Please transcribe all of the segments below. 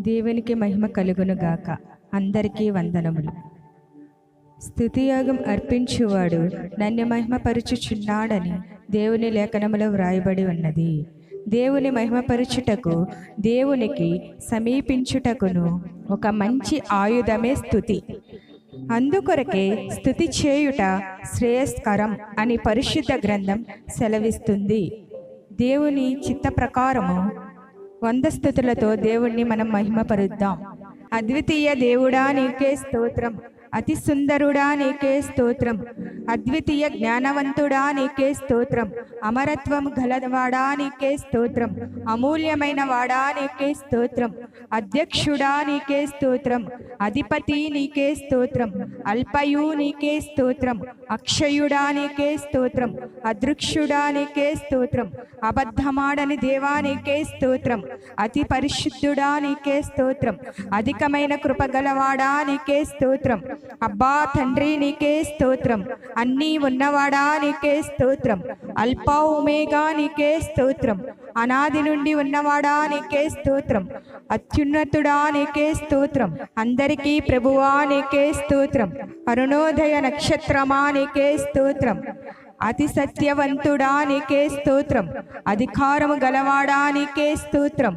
దేవునికి మహిమ కలుగునుగాక అందరికీ వందనములు. స్థుతియోగం అర్పించువాడు నన్ను మహిమపరుచుచున్నాడని దేవుని లేఖనములో వ్రాయబడి ఉన్నది. దేవుని మహిమపరుచుటకు దేవునికి సమీపించుటకును ఒక మంచి ఆయుధమే స్థుతి. అందుకొరకే స్థుతి చేయుట శ్రేయస్కరం అని పరిశుద్ధ గ్రంథం సెలవిస్తుంది. దేవుని చిత్త ప్రకారము వంద స్థుతులతో దేవుణ్ణి మనం మహిమపరుద్దాం. అద్వితీయ దేవుడా నీకే స్తోత్రం. అతి సుందరుడా నీకే స్తోత్రం అద్వితీయ జ్ఞానవంతుడా నీకే స్తోత్రం అమరత్వం గలవాడా నీకే స్తోత్రం అమూల్యమైన వాడా నీకే స్తోత్రం అధ్యక్షుడా నీకే స్తోత్రం అధిపతి నీకే స్తోత్రం అల్పయు నీకే స్తోత్రం అక్షయుడా నీకే స్తోత్రం అదృక్షుడా నీకే స్తోత్రం అబద్ధమాడని దేవా నీకే స్తోత్రం అతి పరిశుద్ధుడా నీకే స్తోత్రం అధికమైన కృపగలవాడా నీకే స్తోత్రం అబ్బా తండ్రి నీకే స్తోత్రం. అన్నీ ఉన్నవాడా నీకే స్తోత్రం. అల్పా ఉమేగా నీకే స్తోత్రం. అనాది నుండి ఉన్నవాడా నీకే స్తోత్రం. అత్యున్నతుడా నీకే స్తోత్రం. అందరికీ ప్రభువా నీకే స్తోత్రం. అరుణోదయ నక్షత్రమా నీకే స్తోత్రం. అతి సత్యవంతుడా నీకే స్తోత్రం అధికారము గలవాడా నీకే స్తోత్రం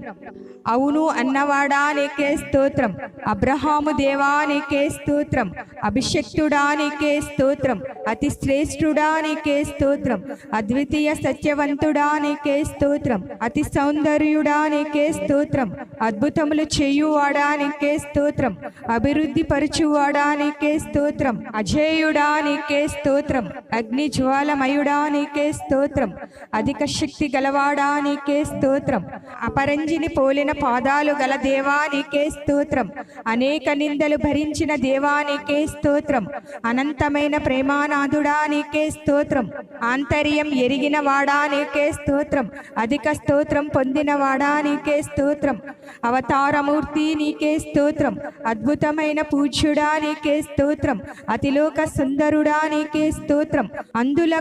అవును అన్నవాడా నీకే స్తోత్రం అబ్రహాము దేవా నీకే స్తోత్రం అభిషక్తుడా నీకే స్తోత్రం అతి శ్రేష్ఠుడా నీకే స్తోత్రం అద్వితీయ సత్యవంతుడా నీకే స్తోత్రం అతి సౌందర్యుడా నీకే స్తోత్రం అద్భుతములు చేయువాడా నీకే స్తోత్రం అభివృద్ధి పరచువాడా నీకే స్తోత్రం అజేయుడా నీకే స్తోత్రం అగ్ని జ్వాలమయుడా నీకే స్తోత్రం. అధిక శక్తి గలవాడా నీకే స్తోత్రం. అపరంజిని పోలిన పాదాలు గల దేవా నీకే స్తోత్రం. అనేక నిందలు భరించిన దేవా నీకే స్తోత్రం. అనంతమైన ప్రేమానాథుడా నీకే స్తోత్రం. ఆంతర్యం ఎరిగిన వాడా నీకే స్తోత్రం. అధిక స్తోత్రం పొందిన వాడా నీకే స్తోత్రం. అవతారమూర్తి నీకే స్తోత్రం. అద్భుతమైన పూజ్యుడా నీకే స్తోత్రం. అతిలోక సుందరుడా నీకే స్తోత్రం.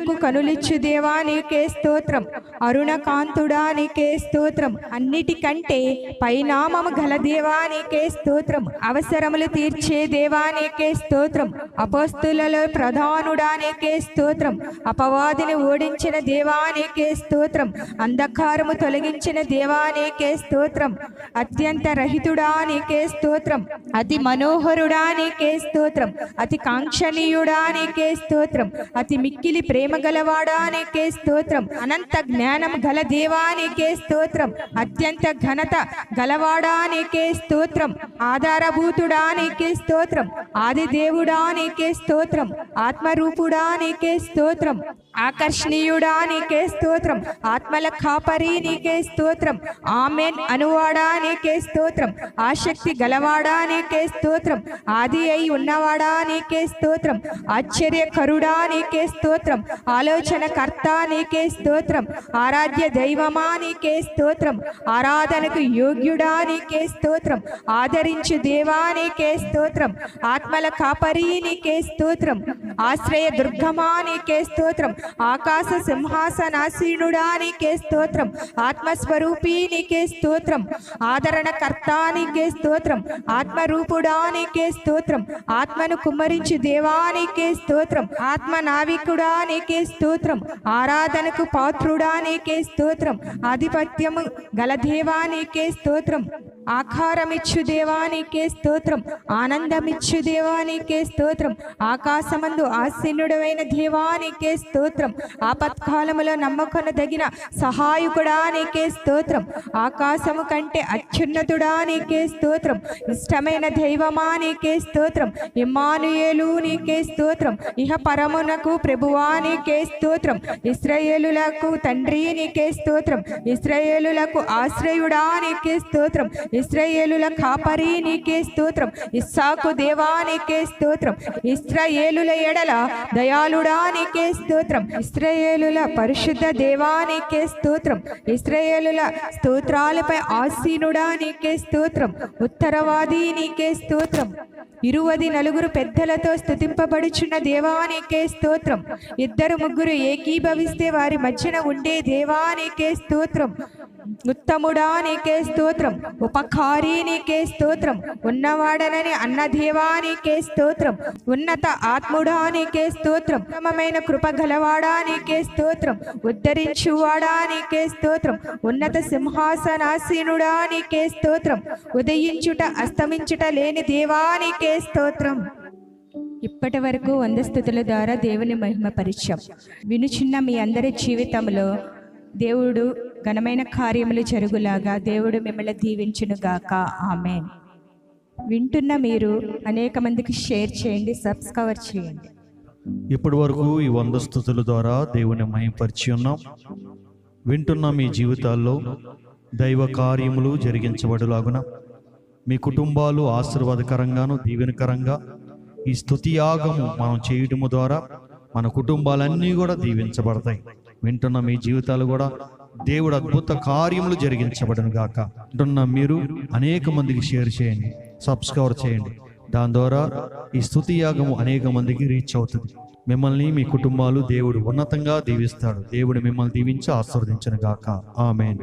అందులకు కనులిచ్చు దేవా నీకే స్తోత్రం అరుణకాంతుడా నీకే స్తోత్రం అన్నిటికంటే పైనామము గల దేవా నీకే స్తోత్రం అవసరములు తీర్చే దేవా నీకే స్తోత్రం అపోస్తులలో ప్రధానుడా నీకే స్తోత్రం అపవాదిని ఓడించిన దేవా నీకే స్తోత్రం అంధకారము తొలగించిన దేవా నీకే స్తోత్రం అత్యంత రహితుడా నీకే స్తోత్రం అతి మనోహరుడా నీకే స్తోత్రం అతి కాంక్షణీయుడా నీకే స్తోత్రం అతి మిక్కిలి ప్రేమ ప్రేమ గలవాడానికే స్తోత్రం. అనంత జ్ఞానం గల దేవానికే స్తోత్రం. అత్యంత ఘనత గలవాడానికే స్తోత్రం. ఆధారభూతుడానికే స్తోత్రం. ఆది దేవుడానికే స్తోత్రం. ఆత్మరూపుడానికే స్తోత్రం. ఆకర్షణీయుడానికే స్తోత్రం. ఆత్మల కాపరి నీకే స్తోత్రం. ఆమెన్ అనువాడానికే స్తోత్రం. ఆసక్తి గలవాడానికే స్తోత్రం. ఆది అయి ఉన్నవాడానికే స్తోత్రం. ఆశ్చర్యకరుడానికే స్తోత్రం. ఆలోచన కర్త నీకే స్తోత్రం ఆరాధ్య దైవమా నీకే స్తోత్రం ఆరాధనకు యోగ్యుడా నీకే స్తోత్రం ఆదరించు దేవా నీకే స్తోత్రం ఆత్మల కాపరి నీకే స్తోత్రం ఆశ్రయ దుర్గమా నీకే స్తోత్రం ఆకాశ సింహాసనాసీనుడా నీకే స్తోత్రం ఆత్మస్వరూపి నీకే స్తోత్రం ఆదరణ కర్త నీకే స్తోత్రం ఆత్మరూపుడా నీకే స్తోత్రం ఆత్మను కుమ్మరించు దేవా నీకే స్తోత్రం ఆత్మ నావికుడా నీకే నీకే స్తోత్రం. ఆరాధనకు పాత్రుడా నీకే స్తోత్రం. ఆధిపత్యము గలదేవా నీకే స్తోత్రం. ఆకారమిచ్చు దేవానికే స్తోత్రం ఆనందమిచ్చు దేవానికే స్తోత్రం ఆకాశమందు ఆసీనుడమైన దేవానికే స్తోత్రం ఆపత్కాలములో నమ్మకొనదగిన సహాయకుడా నీకే స్తోత్రం ఆకాశము కంటే అత్యున్నతుడా నీకే స్తోత్రం ఇష్టమైన దైవమా నీకే స్తోత్రం ఇమ్మానుయేలు నీకే స్తోత్రం ఇహ పరమునకు ప్రభువా నీకే స్తోత్రం ఇస్రయేలులకు తండ్రి నీకే స్తోత్రం ఇస్రయేలులకు ఆశ్రయుడా నీకే స్తోత్రం ఇస్రాయేలుల కాపరి నీకే స్తోత్రం. ఇస్సాకు దేవా నీకే స్తోత్రం. ఇస్రాయేలుల ఎడల దయాళుడా నీకే స్తోత్రం. ఇస్రాయేలుల పరిశుద్ధ దేవా నీకే స్తోత్రం. ఇస్రాయేలుల స్తోత్రాలపై ఆసీనుడా నీకే స్తోత్రం. ఉత్తరవాది నీకే స్తోత్రం. ఇరువది నలుగురు పెద్దలతో స్తుతింపబడుచున్న దేవానికే స్తోత్రం. ఇద్దరు ముగ్గురు ఏకీభవిస్తే వారి మధ్యన ఉండే దేవానికే స్తోత్రం. ఉత్తముడా నీకే స్తోత్రం ఉపకారి నీకే స్తోత్రం ఉన్నవాడనని అన్నదేవా నీకే స్తోత్రం ఉన్నత ఆత్ముడా నీకే స్తోత్రం ఉత్తమమైన కృప గలవాడా నీకే స్తోత్రం ఉద్ధరించువాడా నీకే స్తోత్రం ఉన్నత సింహాసనాసీనుడా నీకే స్తోత్రం ఉదయించుట అస్తమించుట లేని దేవా నీకే స్తోత్రం. ఇప్పటి వరకు వంద స్థుతుల ద్వారా దేవుని మహిమ పరిచయం. వినుచున్న మీ అందరి జీవితంలో దేవుడు ఘనమైన కార్యములు జరుగులాగా దేవుడు మిమ్మల్ని దీవించునుగాక ఆమె వింటున్న మీరు అనేక మందికి షేర్ చేయండి సబ్స్క్రైబ్ చేయండి. ఇప్పటి వరకు ఈ వంద స్థుతుల ద్వారా దేవుని మయంపరిచి ఉన్నాం. వింటున్న మీ జీవితాల్లో దైవ కార్యములు జరిగించబడులాగున మీ కుటుంబాలు ఆశీర్వాదకరంగాను దీవెనకరంగా ఈ స్థుతి యాగము మనం చేయటము ద్వారా మన కుటుంబాలన్నీ కూడా దీవించబడతాయి. వింటున్న మీ జీవితాలు కూడా దేవుడు అద్భుత కార్యములు జరిగించబడను గాక. అంటున్న మీరు అనేక మందికి షేర్ చేయండి సబ్స్క్రైబ్ చేయండి. దాని ద్వారా ఈ స్థుతి యాగము అనేక మందికి రీచ్ అవుతుంది. మిమ్మల్ని మీ కుటుంబాలు దేవుడు ఉన్నతంగా దీవిస్తాడు. దేవుడు మిమ్మల్ని దీవించి ఆశీర్వదించను గాక. ఆమెన్.